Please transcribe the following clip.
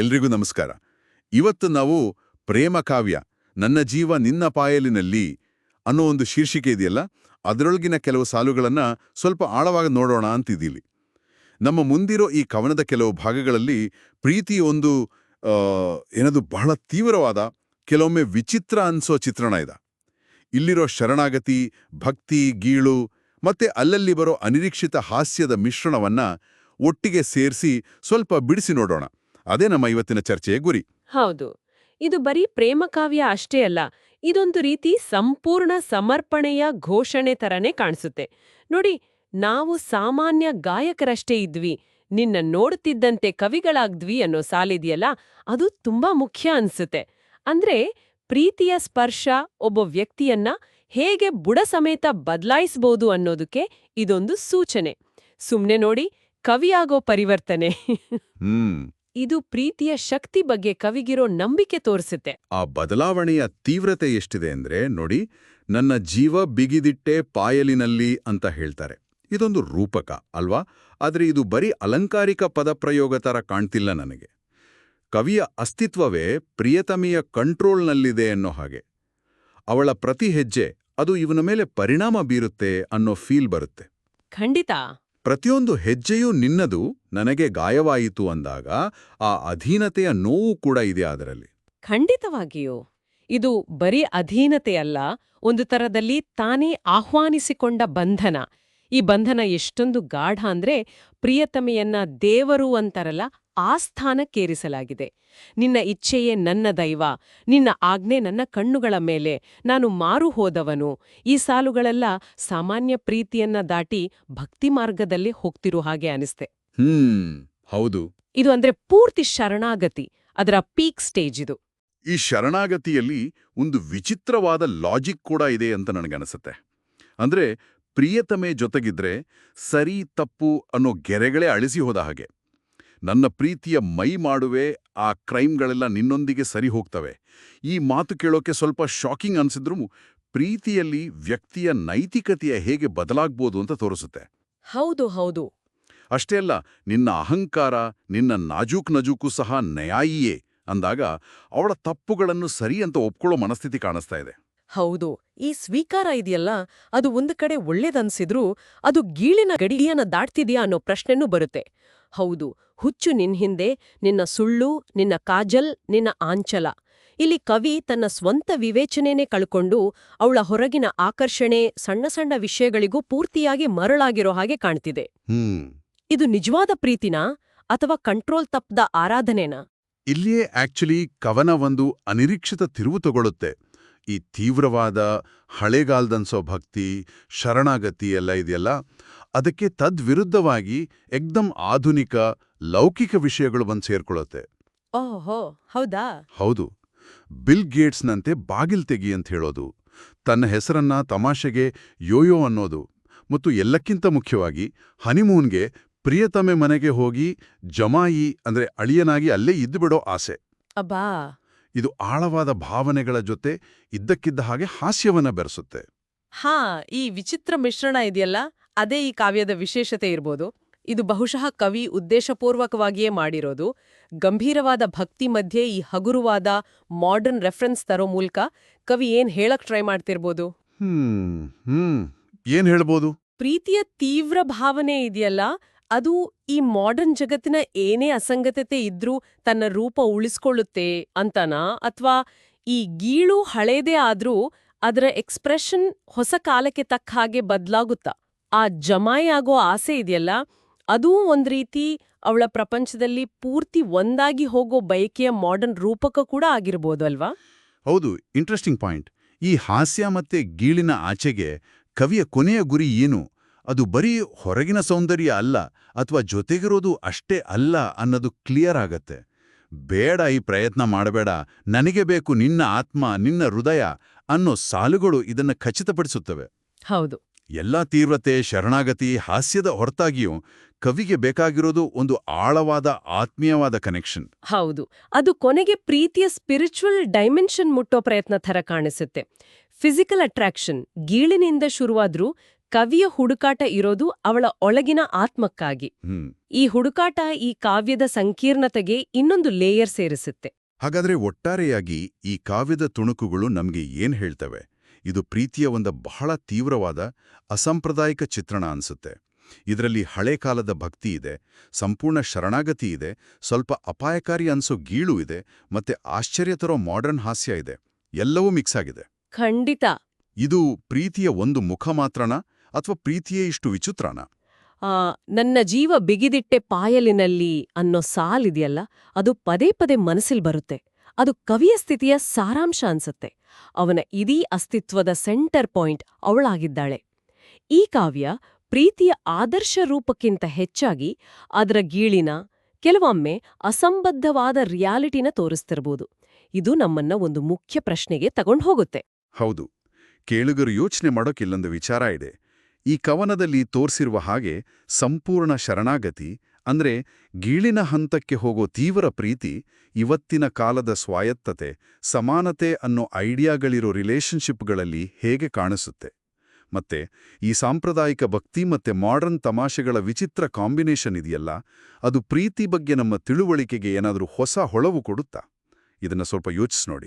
ಎಲ್ರಿಗೂ ನಮಸ್ಕಾರ. ಇವತ್ತು ನಾವು ಪ್ರೇಮ ಕಾವ್ಯ, ನನ್ನ ಜೀವ ನಿನ್ನ ಪಾಯಲಿನಲ್ಲಿ ಅನ್ನೋ ಒಂದು ಶೀರ್ಷಿಕೆ ಇದೆಯಲ್ಲ, ಅದರೊಳಗಿನ ಕೆಲವು ಸಾಲುಗಳನ್ನು ಸ್ವಲ್ಪ ಆಳವಾಗಿ ನೋಡೋಣ ಅಂತಿದ್ದೀವಿ. ನಮ್ಮ ಮುಂದಿರೋ ಈ ಕವನದ ಕೆಲವು ಭಾಗಗಳಲ್ಲಿ ಪ್ರೀತಿ ಒಂದು ಏನದು ಬಹಳ ತೀವ್ರವಾದ, ಕೆಲವೊಮ್ಮೆ ವಿಚಿತ್ರ ಅನ್ಸೋ ಚಿತ್ರಣ ಇದೆ. ಇಲ್ಲಿರೋ ಶರಣಾಗತಿ, ಭಕ್ತಿ, ಗೀಳು ಮತ್ತೆ ಅಲ್ಲಲ್ಲಿ ಬರೋ ಅನಿರೀಕ್ಷಿತ ಹಾಸ್ಯದ ಮಿಶ್ರಣವನ್ನ ಒಟ್ಟಿಗೆ ಸೇರಿಸಿ ಸ್ವಲ್ಪ ಬಿಡಿಸಿ ನೋಡೋಣ. ಅದೇ ನಮ್ಮ ಇವತ್ತಿನ ಚರ್ಚೆಯ ಗುರಿ. ಹೌದು. ಇದು ಬರೀ ಪ್ರೇಮಕಾವ್ಯ ಅಷ್ಟೇ ಅಲ್ಲ ಇದೊಂದು ರೀತಿ ಸಂಪೂರ್ಣ ಸಮರ್ಪಣೆಯ ಘೋಷಣೆ ತರನೇ ಕಾಣಿಸುತ್ತೆ. ನೋಡಿ ನಾವು ಸಾಮಾನ್ಯ ಗಾಯಕರಷ್ಟೇ ಇದ್ವಿ ನಿನ್ನ ನೋಡುತ್ತಿದ್ದಂತೆ ಕವಿಗಳಾಗ್ದ್ವಿ ಅನ್ನೋ ಸಾಲಿದೆಯಲ್ಲ ಅದು ತುಂಬಾ ಮುಖ್ಯ ಅನ್ಸುತ್ತೆ. ಅಂದ್ರೆ ಪ್ರೀತಿಯ ಸ್ಪರ್ಶ ಒಬ್ಬ ವ್ಯಕ್ತಿಯನ್ನ ಹೇಗೆ ಬುಡ ಸಮೇತ ಬದಲಾಯಿಸಬಹುದು ಅನ್ನೋದಕ್ಕೆ ಇದೊಂದು ಸೂಚನೆ. ಸುಮ್ನೆ ನೋಡಿ ಕವಿಯಾಗೋ ಪರಿವರ್ತನೆ. ಹ್ಮ್. ಇದು ಪ್ರೀತಿಯ ಶಕ್ತಿ ಬಗ್ಗೆ ಕವಿಗಿರೋ ನಂಬಿಕೆ ತೋರಿಸುತ್ತೆ. ಆ ಬದಲಾವಣೆಯ ತೀವ್ರತೆ ಎಷ್ಟಿದೆ ಅಂದ್ರೆ ನೋಡಿ ನನ್ನ ಜೀವ ಬಿಗಿದಿಟ್ಟೆ ಪಾಯಲಿನಲ್ಲಿ ಅಂತ ಹೇಳ್ತಾರೆ. ಇದೊಂದು ರೂಪಕ ಅಲ್ವಾ? ಆದರೆ ಇದು ಬರೀ ಅಲಂಕಾರಿಕ ಪದಪ್ರಯೋಗ ತರ ಕಾಣ್ತಿಲ್ಲ ನನಗೆ. ಕವಿಯ ಅಸ್ತಿತ್ವವೇ ಪ್ರಿಯತಮಿಯ ಕಂಟ್ರೋಲ್ನಲ್ಲಿದೆ ಅನ್ನೋ ಹಾಗೆ. ಅವಳ ಪ್ರತಿ ಹೆಜ್ಜೆ ಅದು ಇವನ ಮೇಲೆ ಪರಿಣಾಮ ಬೀರುತ್ತೆ ಅನ್ನೋ ಫೀಲ್ ಬರುತ್ತೆ. ಖಂಡಿತ. ಪ್ರತಿಯೊಂದು ಹೆಜ್ಜೆಯೂ ನಿನ್ನದು, ನನಗೆ ಗಾಯವಾಯಿತು ಅಂದಾಗ ಆ ಅಧೀನತೆಯ ನೋವು ಕೂಡ ಇದೆ ಅದರಲ್ಲಿ. ಖಂಡಿತವಾಗಿಯೂ. ಇದು ಬರೀ ಅಧೀನತೆಯಲ್ಲ, ಒಂದು ತರದಲ್ಲಿ ತಾನೇ ಆಹ್ವಾನಿಸಿಕೊಂಡ ಬಂಧನ. ಈ ಬಂಧನ ಎಷ್ಟೊಂದು ಗಾಢ ಅಂದ್ರೆ, ಪ್ರಿಯತಮೆಯನ್ನ ದೇವರು ಅಂತಾರಲ್ಲ ಆ ಸ್ಥಾನಕ್ಕೇರಿಸಲಾಗಿದೆ. ನಿನ್ನ ಇಚ್ಛೆಯೇ ನನ್ನ ದೈವ ನಿನ್ನ ಆಜ್ಞೆ ನನ್ನ ಕಣ್ಣುಗಳ ಮೇಲೆ. ನಾನು ಮಾರು ಹೋದವನು. ಈ ಸಾಲುಗಳೆಲ್ಲ ಸಾಮಾನ್ಯ ಪ್ರೀತಿಯನ್ನ ದಾಟಿ ಭಕ್ತಿ ಮಾರ್ಗದಲ್ಲಿ ಹೋಗ್ತಿರೋ ಹಾಗೆ ಅನಿಸ್ತೆ. ಹ್ಮ್ ಹೌದು. ಇದು ಅಂದ್ರೆ ಪೂರ್ತಿ ಶರಣಾಗತಿ ಅದರ ಪೀಕ್ ಸ್ಟೇಜ್ ಇದು. ಈ ಶರಣಾಗತಿಯಲ್ಲಿ ಒಂದು ವಿಚಿತ್ರವಾದ ಲಾಜಿಕ್ ಕೂಡ ಇದೆ ಅಂತ ನನಗನಿಸುತ್ತೆ. ಅಂದ್ರೆ ಪ್ರಿಯತಮೆ ಜೊತೆಗಿದ್ರೆ ಸರಿ ತಪ್ಪು ಅನ್ನೋ ಗೆರೆಗಳೇ ಅಳಿಸಿ ಹೋದ ಹಾಗೆ. ನನ್ನ ಪ್ರೀತಿಯ ಮೈ ಮಾಡುವೆ ಆ ಕ್ರೈಮ್ಗಳೆಲ್ಲ ನಿನ್ನೊಂದಿಗೆ ಸರಿ ಹೋಗ್ತವೆ. ಈ ಮಾತು ಕೇಳೋಕೆ ಸ್ವಲ್ಪ ಶಾಕಿಂಗ್ ಅನ್ಸಿದ್ರೂ ಪ್ರೀತಿಯಲ್ಲಿ ವ್ಯಕ್ತಿಯ ನೈತಿಕತೆಯ ಹೇಗೆ ಬದಲಾಗ್ಬೋದು ಅಂತ ತೋರಿಸುತ್ತೆ. ಹೌದು ಹೌದು. ಅಷ್ಟೇ ಅಲ್ಲ ನಿನ್ನ ಅಹಂಕಾರ ನಿನ್ನ ನಾಜೂಕ್ ನಜೂಕು ಸಹ ನ್ಯಾಯಿಯೇ ಅಂದಾಗ ಅವಳ ತಪ್ಪುಗಳನ್ನು ಸರಿ ಅಂತ ಒಪ್ಕೊಳ್ಳೋ ಮನಸ್ಥಿತಿ ಕಾಣಿಸ್ತಾ ಇದೆ. ಹೌದು ಈ ಸ್ವೀಕಾರ ಇದೆಯಲ್ಲ ಅದು ಒಂದು ಕಡೆ ಒಳ್ಳೇದನ್ಸಿದ್ರೂ ಅದು ಗೀಳಿನ ಗಡಿಯನ್ನು ದಾಟ್ತಿದ್ಯಾ ಅನ್ನೋ ಪ್ರಶ್ನೆನೂ ಬರುತ್ತೆ. ಹೌದು ಹುಚ್ಚು ನಿನ್ ಹಿಂದೆ ನಿನ್ನ ಸುಳ್ಳು ನಿನ್ನ ಕಾಜಲ್ ನಿನ್ನ ಆಂಚಲ. ಇಲ್ಲಿ ಕವಿ ತನ್ನ ಸ್ವಂತ ವಿವೇಚನೆನೇ ಕಳ್ಕೊಂಡು ಅವಳ ಹೊರಗಿನ ಆಕರ್ಷಣೆ ಸಣ್ಣ ಸಣ್ಣ ವಿಷಯಗಳಿಗೂ ಪೂರ್ತಿಯಾಗಿ ಮರಳಾಗಿರೋ ಹಾಗೆ ಕಾಣ್ತಿದೆ. ಇದು ನಿಜವಾದ ಪ್ರೀತಿನಾ ಅಥವಾ ಕಂಟ್ರೋಲ್ ತಪ್ಪದ ಆರಾಧನೆನಾ? ಇಲ್ಲಿಯೇ ಆಕ್ಚುಲಿ ಕವನ ಒಂದು ಅನಿರೀಕ್ಷಿತ ತಿರುವು ತಗೊಳ್ಳುತ್ತೆ ಈ ತೀವ್ರವಾದ ಹಳೆಗಾಲದನ್ಸೋ ಭಕ್ತಿ ಶರಣಾಗತಿ ಎಲ್ಲ ಇದೆಯಲ್ಲ ಅದಕ್ಕೆ ತದ್ವಿರುದ್ಧವಾಗಿ ಎಕ್ದಂ ಆಧುನಿಕ ಲೌಕಿಕ ವಿಷಯಗಳು ಬಂದು ಸೇರ್ಕೊಳ್ಳುತ್ತೆ. ಓಹೋ ಹೌದಾ? ಹೌದು. ಬಿಲ್ ಗೇಟ್ಸ್ನಂತೆ ಬಾಗಿಲ್ ತೆಗಿ ಅಂತ ಹೇಳೋದು. ತನ್ನ ಹೆಸರನ್ನ ತಮಾಷೆಗೆ ಯೋಯೋ ಅನ್ನೋದು. ಮತ್ತು ಎಲ್ಲಕ್ಕಿಂತ ಮುಖ್ಯವಾಗಿ ಹನಿಮೂನ್ಗೆ ಪ್ರಿಯತಮೆ ಮನೆಗೆ ಹೋಗಿ ಜಮಾಯಿ ಅಂದ್ರೆ ಅಳಿಯನಾಗಿ ಅಲ್ಲೇ ಇದ್ದುಬಿಡೋ ಆಸೆ. ಅಬ್ಬಾ! ಇದು ಆಳವಾದ ಭಾವನೆಗಳ ಜೊತೆ ಇದ್ದಕ್ಕಿದ್ದ ಹಾಗೆ ಹಾಸ್ಯವನ್ನ ಬೆರೆಸುತ್ತೆ. ಹಾ ಈ ವಿಚಿತ್ರ ಮಿಶ್ರಣ ಇದೆಯಲ್ಲ? ಅದೇ ಈ ಕಾವ್ಯದ ವಿಶೇಷತೆ ಇರ್ಬೋದು. ಇದು ಬಹುಶಃ ಕವಿ ಉದ್ದೇಶಪೂರ್ವಕವಾಗಿಯೇ ಮಾಡಿರೋದು. ಗಂಭೀರವಾದ ಭಕ್ತಿ ಮಧ್ಯೆ ಈ ಹಗುರವಾದ ಮಾಡರ್ನ್ ರೆಫರೆನ್ಸ್ ತರೋ ಮೂಲಕ ಕವಿ ಏನ್ ಹೇಳಕ್ ಟ್ರೈ ಮಾಡ್ತಿರ್ಬೋದು? ಏನ್ ಹೇಳ್ಬೋದು? ಪ್ರೀತಿಯ ತೀವ್ರ ಭಾವನೆ ಇದೆಯಲ್ಲ ಅದು ಈ ಮಾಡರ್ನ್ ಜಗತ್ತಿನ ಏನೇ ಅಸಂಗತತೆ ಇದ್ರೂ ತನ್ನ ರೂಪ ಉಳಿಸ್ಕೊಳ್ಳುತ್ತೆ ಅಂತನಾ? ಅಥವಾ ಈ ಗೀಳು ಹಳೇದೇ ಆದ್ರೂ ಅದರ ಎಕ್ಸ್ಪ್ರೆಷನ್ ಹೊಸ ಕಾಲಕ್ಕೆ ತಕ್ಕ ಹಾಗೆ ಬದ್ಲಾಗುತ್ತಾ? ಆ ಜಮಾಯಿ ಆಗೋ ಆಸೆ ಇದೆಯಲ್ಲ ಅದೂ ಒಂದ್ ರೀತಿ ಅವಳ ಪ್ರಪಂಚದಲ್ಲಿ ಪೂರ್ತಿ ಒಂದಾಗಿ ಹೋಗೋ ಬಯಕೆಯ ಮಾಡರ್ನ್ ರೂಪಕ ಕೂಡ ಆಗಿರ್ಬೋದು ಅಲ್ವಾ? ಹೌದು ಇಂಟ್ರೆಸ್ಟಿಂಗ್ ಪಾಯಿಂಟ್ ಈ ಹಾಸ್ಯ ಮತ್ತೆ ಗೀಳಿನ ಆಚೆಗೆ ಕವಿಯ ಕೊನೆಯ ಗುರಿ ಏನು? ಅದು ಬರೀ ಹೊರಗಿನ ಸೌಂದರ್ಯ ಅಲ್ಲ ಅಥವಾ ಜೊತೆಗಿರೋದು ಅಷ್ಟೇ ಅಲ್ಲ ಅನ್ನೋದು ಕ್ಲಿಯರ್ ಆಗತ್ತೆ. ಬೇಡ ಈ ಪ್ರಯತ್ನ ಮಾಡಬೇಡ ನನಗೆ ಬೇಕು ನಿನ್ನ ಆತ್ಮ ನಿನ್ನ ಹೃದಯ ಅನ್ನೋ ಸಾಲುಗಳು ಇದನ್ನ ಖಚಿತಪಡಿಸುತ್ತವೆ. ಹೌದು. ಎಲ್ಲಾ ತೀವ್ರತೆ ಶರಣಾಗತಿ ಹಾಸ್ಯದ ಹೊರತಾಗಿಯೂ ಕವಿಗೆ ಬೇಕಾಗಿರೋದು ಒಂದು ಆಳವಾದ ಆತ್ಮೀಯವಾದ ಕನೆಕ್ಷನ್ ಹೌದು. ಅದು ಕೊನೆಗೆ ಪ್ರೀತಿಯ ಸ್ಪಿರಿಚುವಲ್ ಡೈಮೆನ್ಷನ್ ಮುಟ್ಟೋ ಪ್ರಯತ್ನ ಥರ ಕಾಣಿಸುತ್ತೆ. ಫಿಸಿಕಲ್ ಅಟ್ರಾಕ್ಷನ್ ಗೀಳಿನಿಂದ ಶುರುವಾದ್ರೂ ಕವಿಯ ಹುಡುಕಾಟ ಇರೋದು ಅವಳ ಒಳಗಿನ ಆತ್ಮಕ್ಕಾಗಿ. ಈ ಹುಡುಕಾಟ ಈ ಕಾವ್ಯದ ಸಂಕೀರ್ಣತೆಗೆ ಇನ್ನೊಂದು ಲೇಯರ್ ಸೇರಿಸುತ್ತೆ. ಹಾಗಾದ್ರೆ ಒಟ್ಟಾರೆಯಾಗಿ ಈ ಕಾವ್ಯದ ತುಣುಕುಗಳು ನಮ್ಗೆ ಏನ್ ಹೇಳ್ತವೆ? ಇದು ಪ್ರೀತಿಯ ಒಂದು ಬಹಳ ತೀವ್ರವಾದ ಅಸಾಂಪ್ರದಾಯಿಕ ಚಿತ್ರಣ ಅನ್ಸುತ್ತೆ. ಇದರಲ್ಲಿ ಹಳೆ ಕಾಲದ ಭಕ್ತಿ ಇದೆ ಸಂಪೂರ್ಣ ಶರಣಾಗತಿ ಇದೆ ಸ್ವಲ್ಪ ಅಪಾಯಕಾರಿ ಅನ್ಸೋ ಗೀಳು ಇದೆ ಮತ್ತೆ ಆಶ್ಚರ್ಯ ತರೋ ಮಾಡರ್ನ್ ಹಾಸ್ಯ ಇದೆ. ಎಲ್ಲವೂ ಮಿಕ್ಸ್ ಆಗಿದೆ. ಖಂಡಿತ. ಇದು ಪ್ರೀತಿಯ ಒಂದು ಮುಖ ಮಾತ್ರನ ಅಥವಾ ಪ್ರೀತಿಯೇ ಇಷ್ಟು ವಿಚಿತ್ರನ? ನನ್ನ ಜೀವ ಬಿಗಿದಿಟ್ಟೆ ಪಾಯಲಿನಲ್ಲಿ ಅನ್ನೋ ಸಾಲಿದೆಯಲ್ಲ ಅದು ಪದೇ ಪದೇ ಮನಸ್ಸಿಲ್ ಬರುತ್ತೆ. ಅದು ಕವಿಯ ಸ್ಥಿತಿಯ ಸಾರಾಂಶ ಅನ್ಸತ್ತೆ. ಅವನ ಇಡೀ ಅಸ್ತಿತ್ವದ ಸೆಂಟರ್ ಪಾಯಿಂಟ್ ಅವಳಾಗಿದ್ದಾಳೆ. ಈ ಕಾವ್ಯ ಪ್ರೀತಿಯ ಆದರ್ಶ ರೂಪಕ್ಕಿಂತ ಹೆಚ್ಚಾಗಿ ಅದರ ಗೀಳಿನ, ಕೆಲವೊಮ್ಮೆ ಅಸಂಬದ್ಧವಾದ ರಿಯಾಲಿಟಿನ ತೋರಿಸ್ತಿರಬಹುದು ಇದು ನಮ್ಮನ್ನ ಒಂದು ಮುಖ್ಯ ಪ್ರಶ್ನೆಗೆ ತಗೊಂಡು ಹೋಗುತ್ತೆ. ಹೌದು. ಕೇಳುಗರು ಯೋಚನೆ ಮಾಡೋಕ್ಕಿಲ್ಲೊಂದು ವಿಚಾರ ಇದೆ. ಈ ಕವನದಲ್ಲಿ ತೋರಿಸಿರುವ ಹಾಗೆ ಸಂಪೂರ್ಣ ಶರಣಾಗತಿ ಅಂದ್ರೆ ಗೀಳಿನ ಹಂತಕ್ಕೆ ಹೋಗೋ ತೀವ್ರ ಪ್ರೀತಿ, ಇವತ್ತಿನ ಕಾಲದ ಸ್ವಾಯತ್ತತೆ, ಸಮಾನತೆ ಅನ್ನೋ ಐಡಿಯಾಗಳಿರೋ ರಿಲೇಷನ್ಶಿಪ್ಗಳಲ್ಲಿ ಹೇಗೆ ಕಾಣಿಸುತ್ತೆ? ಮತ್ತೆ, ಈ ಸಾಂಪ್ರದಾಯಿಕ ಭಕ್ತಿ ಮತ್ತೆ ಮಾಡರ್ನ್ ತಮಾಷೆಗಳ ವಿಚಿತ್ರ ಕಾಂಬಿನೇಷನ್ ಇದೆಯಲ್ಲ, ಅದು ಪ್ರೀತಿ ಬಗ್ಗೆ ನಮ್ಮ ತಿಳುವಳಿಕೆಗೆ ಏನಾದರೂ ಹೊಸ ಹೊಳವು ಕೊಡುತ್ತಾ? ಇದನ್ನ ಸ್ವಲ್ಪ ಯೋಚಿಸಿ ನೋಡಿ